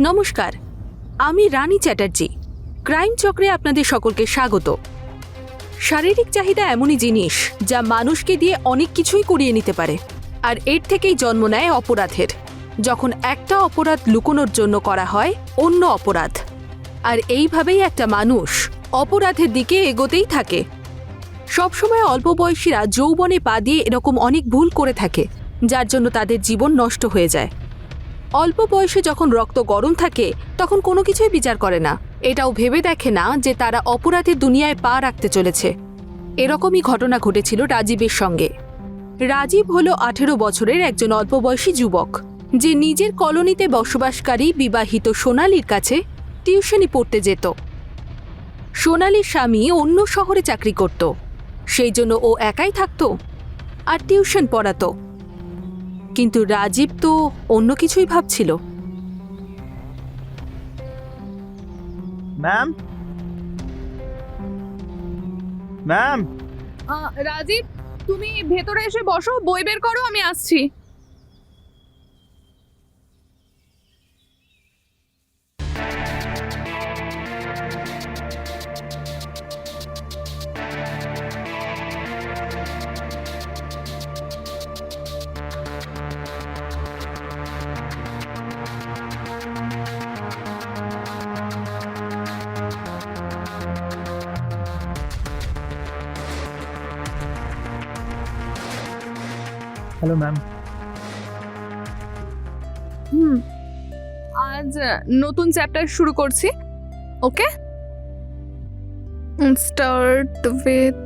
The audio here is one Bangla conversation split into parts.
নমস্কার, আমি রানী চ্যাটার্জি। ক্রাইম চক্রে আপনাদের সকলকে স্বাগত। শারীরিক চাহিদা এমনই জিনিস যা মানুষকে দিয়ে অনেক কিছুই করিয়ে নিতে পারে, আর এর থেকেই জন্ম নেয় অপরাধের। যখন একটা অপরাধ লুকোনোর জন্য করা হয়, অন্য অপরাধ। আর এইভাবেই একটা মানুষ অপরাধের দিকে এগোতেই থাকে। সবসময় অল্প বয়সীরা যৌবনে পা দিয়ে এরকম অনেক ভুল করে থাকে, যার জন্য তাদের জীবন নষ্ট হয়ে যায়। অল্প বয়সে যখন রক্ত গরম থাকে, তখন কোনো কিছুই বিচার করে না। এটাও ভেবে দেখে না যে তারা অপরাধের দুনিয়ায় পা রাখতে চলেছে। এরকমই ঘটনা ঘটেছিল রাজীবের সঙ্গে। রাজীব হলো আঠেরো বছরের একজন অল্প বয়সী যুবক। যে নিজের কলোনিতে বসবাসকারী বিবাহিত সোনালির কাছে টিউশনি পড়তে যেত। সোনালির স্বামী অন্য শহরে চাকরি করত। সেই জন্য ও একাই থাকতো আর টিউশন পড়াতো। কিন্তু রাজীব তো অন্য কিছুই ভাবছিল। ম্যাম? ম্যাম? রাজীব তুমি ভেতরে এসে বসো বই বের করো আমি আসছি। হ্যালো ম্যাম হুম আজ নতুন চ্যাপ্টার শুরু করছি ওকে স্টার্ট উইথ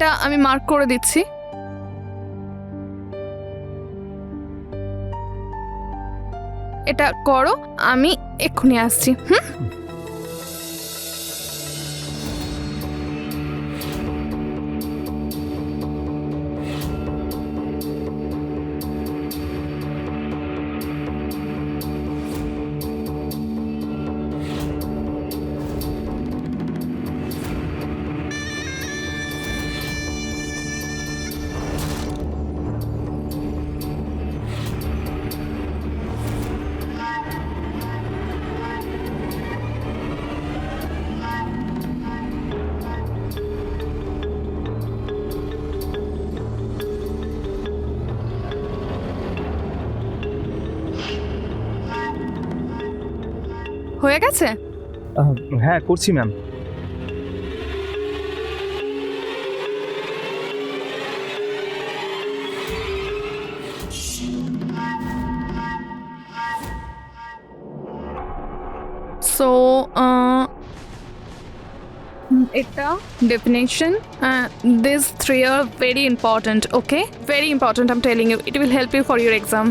এটা আমি মার্ক করে দিচ্ছি। এটা করো আমি এক্ষুনি আসছি হুম? হয়ে গেছে হ্যাঁ করছি ম্যাম সো এটা definition uh, these three are very important okay very important i'm telling you it will help you for your exam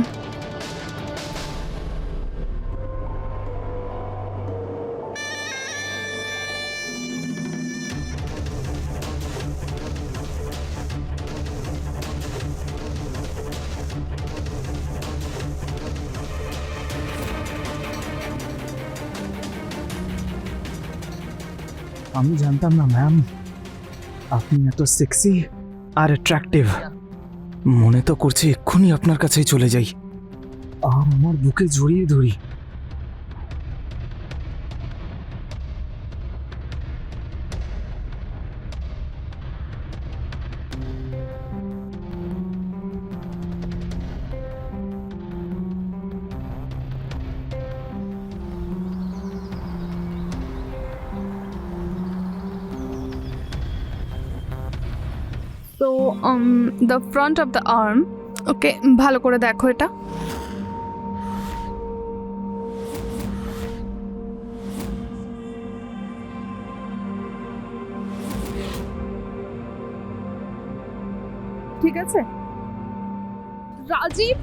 আমি জানতাম না ম্যাম আপনি এত সেক্সি আর অ্যাট্রাকটিভ মনে তো করছে এক্ষুনি আপনার কাছেই চলে যাই। আমার বুকে জড়িয়ে ধরি। Um the front of the arm, okay, ভালো করে দেখো এটা। ঠিক আছে? রাজীব!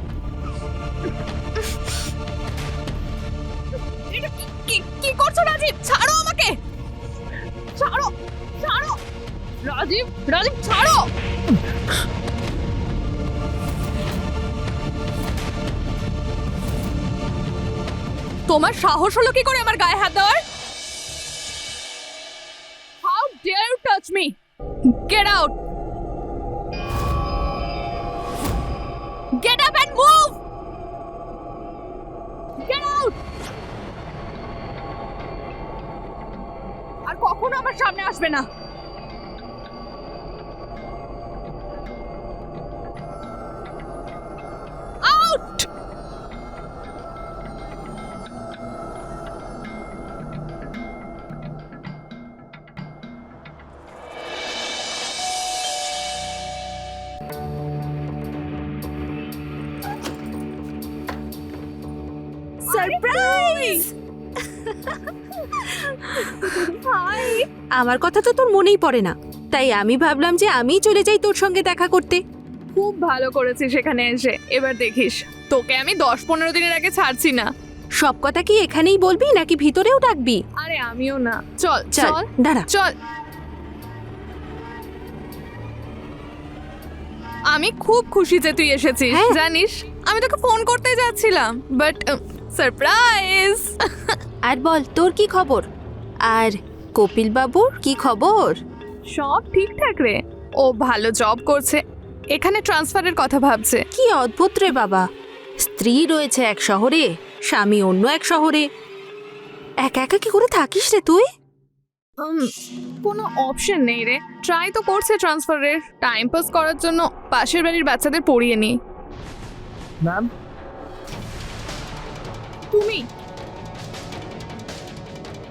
কি- কি করছ রাজীব? ছাড়ো আমাকে! রাজীব রাজীব, ছাড়ো! তোমার সাহস হলো কি করে আমার গায়ে হাত দেওয়ার? How dare you touch me get out get up and move get out আর কখনো আমার সামনে আসবে না। সারপ্রাইজ আমার কথা তো তোর মনেই পড়ে না। তাই আমি ভাবলাম যে আমিই চলে যাই তোর সঙ্গে দেখা করতে। খুব ভালো করেছিস এখানে এসে। এবার দেখিস তোকে আমি দশ পনেরো দিনের আগে ছাড়ছি না। সব কথা কি এখানেই বলবি নাকি ভিতরেও ডাকবি? আরে আমিও না। চল চল চল দাঁড়া। চল। আমি খুব খুশি যে তুই এসেছিস হ্যাঁ। জানিস? আমি তোকে ফোন করতে যাচ্ছিলাম বাট সারপ্রাইজ আর বল তোর কি খবর? আর কপিল বাবুর কি খবর? সব ঠিকঠাক রে। ও ভালো জব করছে। এখানে ট্রান্সফারের কথা ভাবছে। কি অদ্ভুত রে বাবা। স্ত্রী রয়েছে এক শহরে স্বামী অন্য এক শহরে। একা একা কি করে থাকিস রে তুই? কোনো অপশন নেই রে। ট্রাই তো করছে ট্রান্সফারের। টাইম পাস করার জন্য পাশের বাড়ির বাচ্চাদের পড়িয়ে নি। ম্যাম তুমি?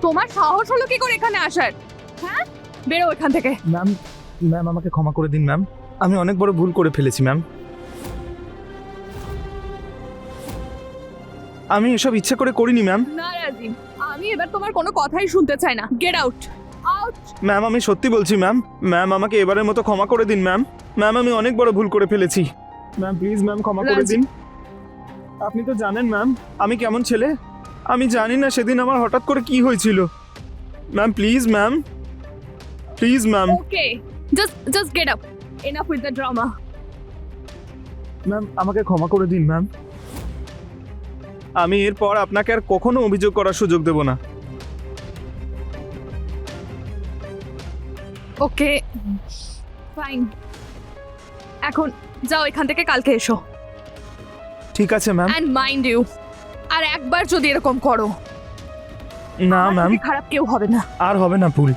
তোমার সাহস হলো কি করে এখানে আসার? হ্যাঁ? বেরো এখান থেকে। ম্যাম ম্যাম আমাকে ক্ষমা করে দিন ম্যাম আমি অনেক বড় ভুল করে ফেলেছি ম্যাম। আমি এসব ইচ্ছা করে করিনি ম্যাম। না আমি এবার তোমার কোনো কথাই শুনতে চাই না। গেট আউট আউট ম্যাম আমি সত্যি বলছি ম্যাম। ম্যাম আমাকে এবারের মতো ক্ষমা করে দিন ম্যাম। ম্যাম আমি অনেক বড় ভুল করে ফেলেছি। ম্যাম প্লিজ ম্যাম ক্ষমা করে দিন। আপনি তো জানেন ম্যাম আমি কেমন ছেলে? আমি জানি না সেদিন আমার হঠাৎ করে কি হয়েছিল। Ma'am please ma'am. Please ma'am. Okay just just get up enough with the drama ma'am আমাকে ক্ষমা করে দিন ম্যাম আমি এরপর আপনাকে আর কখনো অভিযোগ করার সুযোগ দেব না। ওকে ফাইন এখন যাও এখান থেকে কালকে এসো। ঠিক আছে ম্যাম অ্যান্ড মাইন্ড ইউ আর একবার যদি এরকম করো না ম্যাম খারাপ কেউ হবে না। আর হবে না ভুল।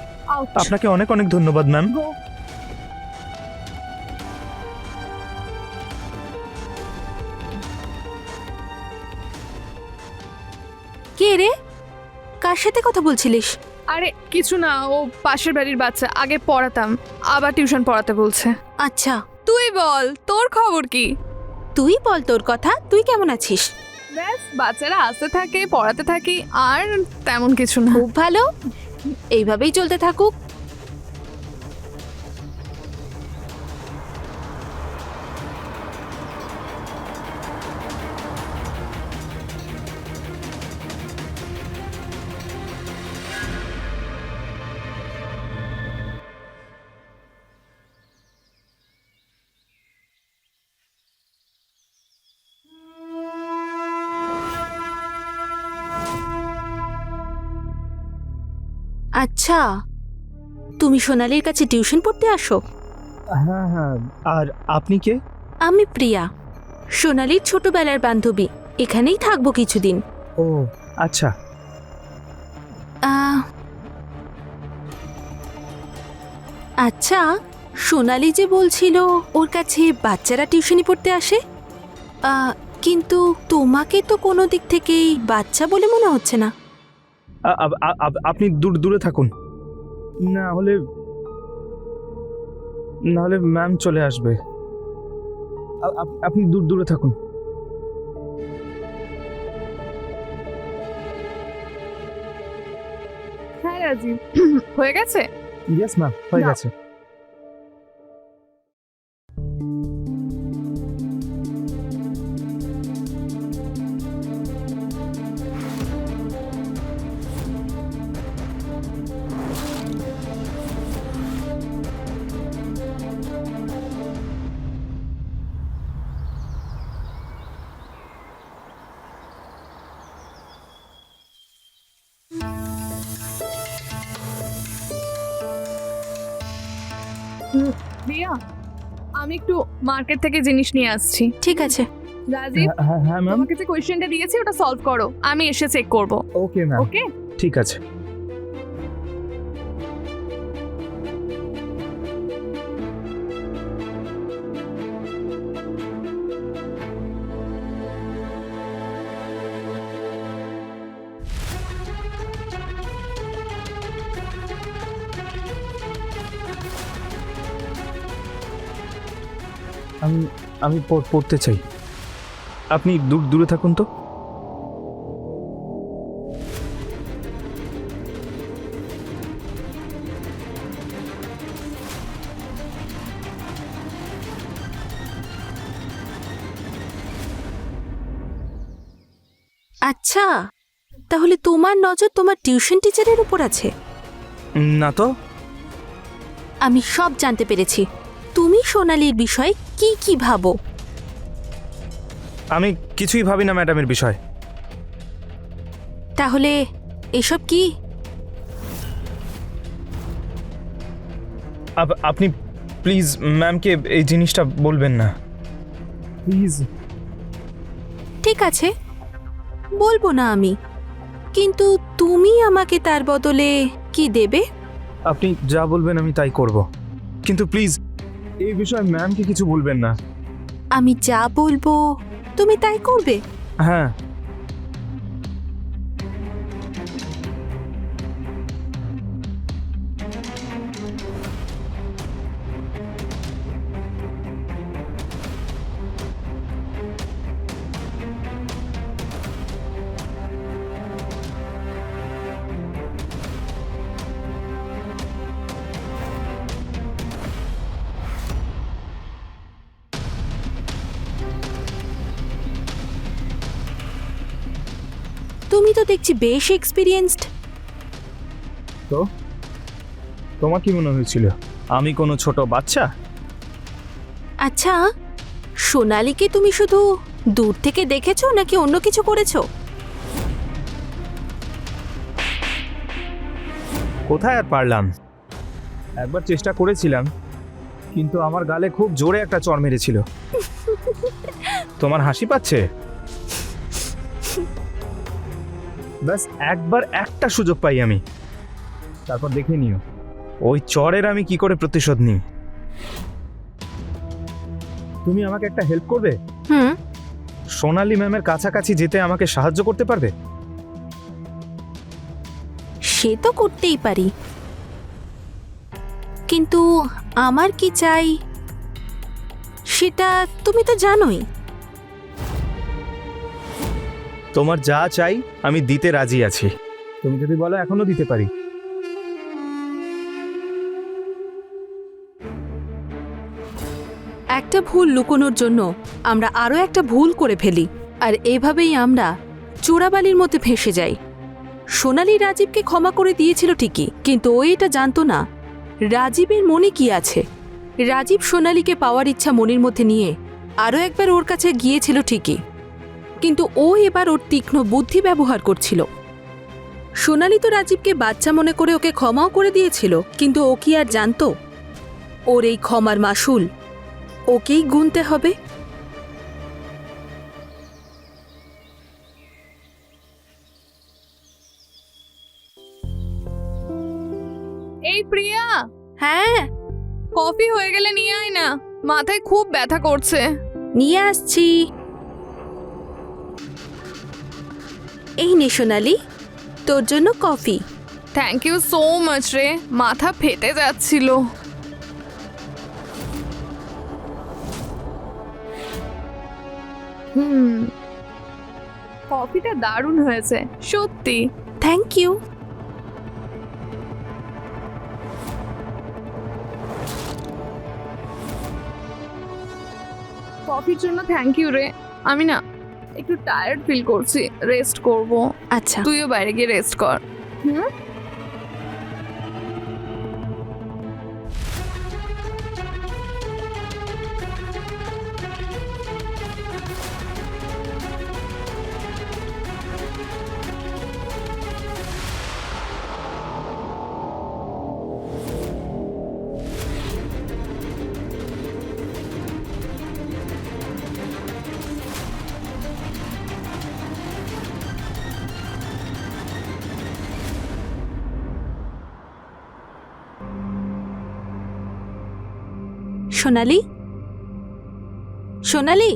আপনাকে অনেক অনেক ধন্যবাদ ম্যাম কথা বলছিলিস? আরে কিছু না ও পাশের বাড়ির বাচ্চা আগে পড়াতাম আবার টিউশন পড়াতে বলছে। আচ্ছা। তুই বল তোর খবর কি? তুই বল তোর কথা তুই কেমন আছিস? ব্যাস বাচ্চারা আসতে থাকে পড়াতে থাকি আর তেমন কিছু না। খুব ভালো। এইভাবেই চলতে থাকুক। আচ্ছা তুমি সোনালির কাছে টিউশন পড়তে আসো। হ্যাঁ হ্যাঁ আর আপনি কে? আমি প্রিয়া সোনালির ছোটবেলার বান্ধবী এখানেই থাকব কিছুদিন। ও আচ্ছা। আহ, আচ্ছা সোনালি যে বলছিল ওর কাছে বাচ্চারা টিউশনি পড়তে আসে? আহ, কিন্তু তোমাকে তো কোনো দিক থেকেই বাচ্চা বলে মনে হচ্ছে না। আপনি দূর দূরে থাকুন। না হলে না হলে ম্যাম চলে আসবে। আপনি দূর দূরে থাকুন। হ্যাঁ রাজীব। হয়ে গেছে? ইয়েস ম্যাম হয়ে গেছে। আমি একটু মার্কেট থেকে জিনিস নিয়ে আসছি। ঠিক আছে। রাজীব হ্যাঁ হ্যাঁ ম্যাম তোমাকে যে কোয়েশ্চেনটা দিয়েছি ওটা সলভ করো। আমি এসে চেক করব। ওকে ম্যাম ওকে ঠিক আছে। আমি পড়তে চাই। আপনি দূর দূরে থাকুন তো। আচ্ছা তাহলে তোমার নজর তোমার টিউশন টিচারের উপর আছে? না তো। আমি সব জানতে পেরেছি। তুমি সোনালির বিষয়ে কি কি ভাবো? আমি কিছুই ভাবি না ম্যাডামের বিষয়। তাহলে এসব কি? আপ- আপনি প্লিজ ম্যামকে এই জিনিসটা বলবেন না। প্লিজ। ঠিক আছে বলব না আমি। কিন্তু তুমি আমাকে তার বদলে কি দেবে? আপনি যা বলবেন আমি তাই করব। কিন্তু প্লিজ এই বিষয়ে ম্যামকে কিছু বলবেন না। আমি যা বলব তুমি তাই করবে? হ্যাঁ। তো দেখছি বেশ এক্সপিরিয়েন্সড তো? তোমার কি মনে হয়েছিল? আমি কোনো ছোট বাচ্চা? আচ্ছা সোনালিকে তুমি শুধু দূর থেকে দেখেছ নাকি অন্য কিছু করেছ? কোথায় আর পারলাম? একবার চেষ্টা করেছিলাম কিন্তু আমার গালে খুব জোরে একটা চড় মেরেছিল। তোমার হাসি পাচ্ছে? ব্যাস একবার একটা সুযোগ পাই আমি। তারপর দেখে নিও ওই চরের আমি কি করে প্রতিশোধ নিই? তুমি আমাকে একটা হেল্প করবে? হুম। সোনালি ম্যামের কাছাকাছি যেতে আমাকে সাহায্য করতে পারবে? সে তো করতেই পারি। কিন্তু আমার কি চাই? সেটা তুমি তো জানোই। তোমার যা চাই, আমি দিতে রাজি আছি। তুমি যদি বলো, এখনও দিতে পারি। একটা ভুল লুকোনোর জন্য আমরা আরও একটা ভুল করে ফেলি, আর এভাবেই আমরা চোরাবালির মধ্যে ভেসে যাই। সোনালি রাজীবকে ক্ষমা করে দিয়েছিল ঠিকই, কিন্তু ও এটা জানতো না। রাজীবের মনে কি আছে? রাজীব সোনালিকে পাওয়ার ইচ্ছা মনের মধ্যে নিয়ে আরও একবার ওর কাছে গিয়েছিল ঠিকই। কিন্তু ও এবার ওর তীক্ষ্ণ বুদ্ধি ব্যবহার করছিল। সোনালি তো রাজীবকে বাচ্চা মনে করে ওকে ক্ষমাও করে দিয়েছিল কিন্তু ও কি আর জানতো? ওর এই ক্ষমার মাসুল ওকেই গুনতে হবে? এই প্রিয়া! হ্যাঁ? কফি হয়ে গেলে নিয়ে আয় না মাথায় খুব ব্যথা করছে। নিয়ে আসছি। এই নে সোনালি তোর জন্য coffee. Thank you so much রে মাথা ফেটে যাচ্ছিল। হুম কফিটা দারুণ হয়েছে সত্যি। থ্যাংক ইউ কফির জন্য থ্যাংক ইউ রে। আমি না একটু টায়ার্ড ফিল করছি রেস্ট করব। আচ্ছা। তুইও বাইরে গিয়ে রেস্ট কর। হুম? সোনালি? সোনালি?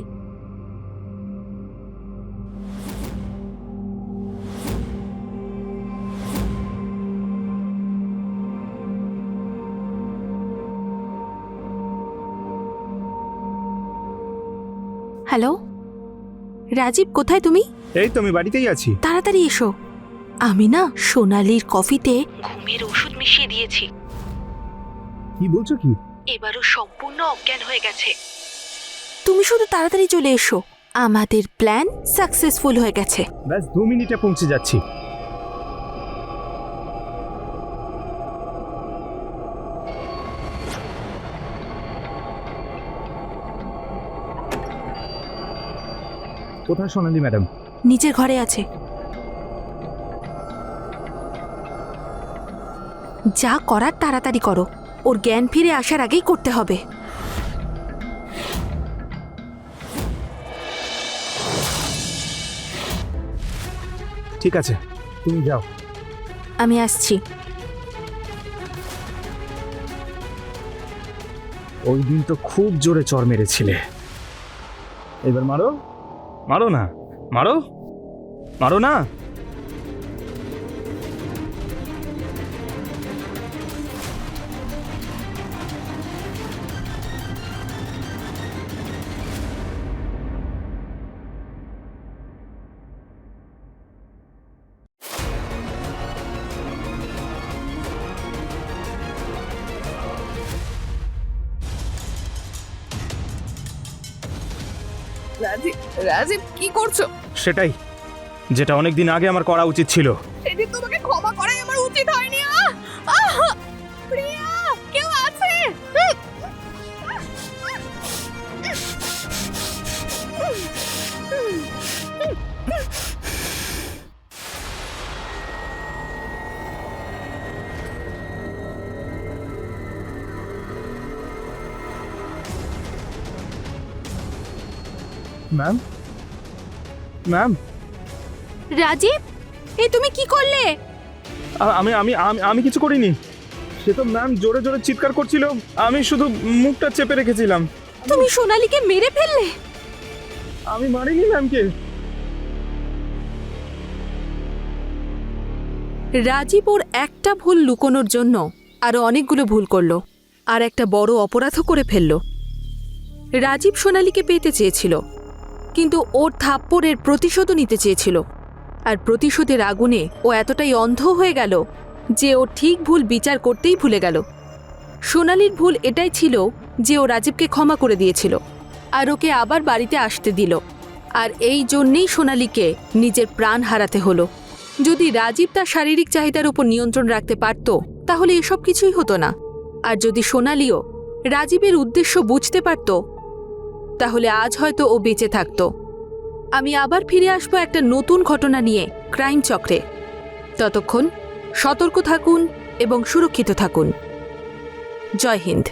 হ্যালো? রাজীব কোথায় তুমি? এই তো আমি বাড়িতেই আছি। তাড়াতাড়ি এসো। আমি না সোনালির কফিতে ঘুমের ওষুধ মিশিয়ে দিয়েছি। কি বলছো কি? এবারও সম্পূর্ণ অজ্ঞান হয়ে গেছে। তুমি শুধু তাড়াতাড়ি চলে এসো। আমাদের প্ল্যান সাকসেসফুল হয়ে গেছে। ব্যাস দু মিনিটে পৌঁছে যাচ্ছি। কোথায় সোনালি ম্যাডাম? নিচের ঘরে আছে। যা করার তাড়াতাড়ি করো। ওর জ্ঞান ফিরে আসার আগেই করতে হবে। ঠিক আছে তুমি যাও। আমি আসছি। ওই দিন তো খুব জোরে চর মেরেছিলে। এবার মারো? মারো না। মারো? মারো না? রাজীব রাজীব কি করছ? সেটাই যেটা অনেকদিন আগে আমার করা উচিত ছিল। সেটি তোমাকে ম্যাম ম্যাম রাজীব এই তুমি কি করলে? আমি আমি আমি আমি কিছু করিনি। সে তো ম্যাম জোরে জোরে চিৎকার করছিল। আমি শুধু মুখটা চেপে রেখেছিলাম। তুমি সোনালীকে মেরে ফেললে? আমি মারিনি ম্যামকে রাজীব ওর একটা ভুল লুকোনোর জন্য আরও অনেকগুলো ভুল করল আর একটা বড় অপরাধও করে ফেলল। রাজীব সোনালীকে পেতে চেয়েছিল। কিন্তু ওর থাপ্পড়ের প্রতিশোধও নিতে চেয়েছিল। আর প্রতিশোধের আগুনে ও এতটাই অন্ধ হয়ে গেল যে ও ঠিক ভুল বিচার করতেই ভুলে গেল। সোনালির ভুল এটাই ছিল যে ও রাজীবকে ক্ষমা করে দিয়েছিল আর ওকে আবার বাড়িতে আসতে দিল। আর এই জন্যেই সোনালিকে নিজের প্রাণ হারাতে হলো। যদি রাজীব তার শারীরিক চাহিদার উপর নিয়ন্ত্রণ রাখতে পারত, তাহলে এসব কিছুই হতো না। আর যদি সোনালিও রাজীবের উদ্দেশ্য বুঝতে পারত তাহলে আজ হয়তো ও বেঁচে থাকতো। আমি আবার ফিরে আসব একটা নতুন ঘটনা নিয়ে, ক্রাইম চক্রে। ততক্ষণ সতর্ক থাকুন এবং সুরক্ষিত থাকুন। জয় হিন্দ।